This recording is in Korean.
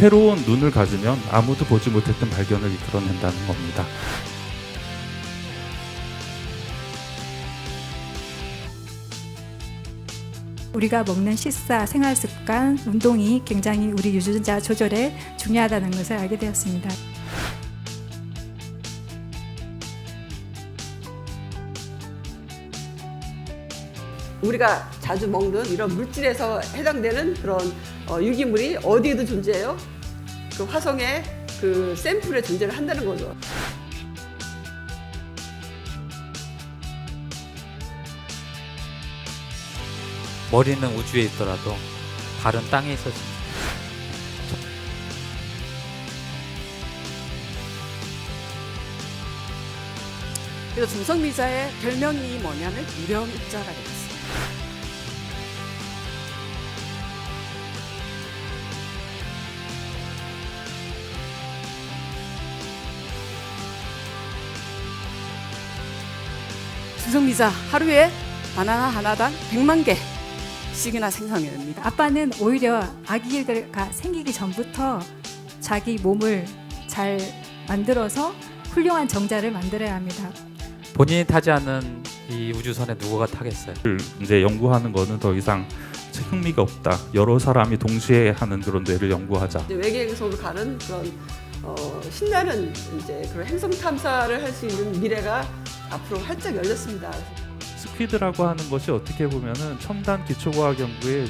새로운 눈을 가지면 아무도 보지 못했던 발견을 이끌어낸다는 겁니다. 우리가 먹는 식사, 생활 습관, 운동이 굉장히 우리 유전자 조절에 중요하다는 것을 알게 되었습니다. 우리가 자주 먹는 이런 물질에서 해당되는 그런 어, 유기물이 어디에도 존재해요. 그 화성의 그 샘플에 존재를 한다는 거죠. 머리는 우주에 있더라도 발은 땅에 있었습니다. 그래서 중성미자의 별명이 뭐냐면 유령자가 되었어요. 중성미자 하루에 바나나 하나당 100만 개씩이나 생성해야 됩니다. 아빠는 오히려 아기가 생기기 전부터 자기 몸을 잘 만들어서 훌륭한 정자를 만들어야 합니다. 본인이 타지 않은 이 우주선에 누구가 타겠어요? 이제 연구하는 거는 더 이상 흥미가 없다. 여러 사람이 동시에 하는 그런 뇌를 연구하자. 이제 외계행성으로 가는 그런 어, 신나는 이제 그런 행성 탐사를 할 수 있는 미래가 앞으로 활짝 열렸습니다. 스퀴드라고 하는 것이 어떻게 보면은 첨단 기초과학 연구의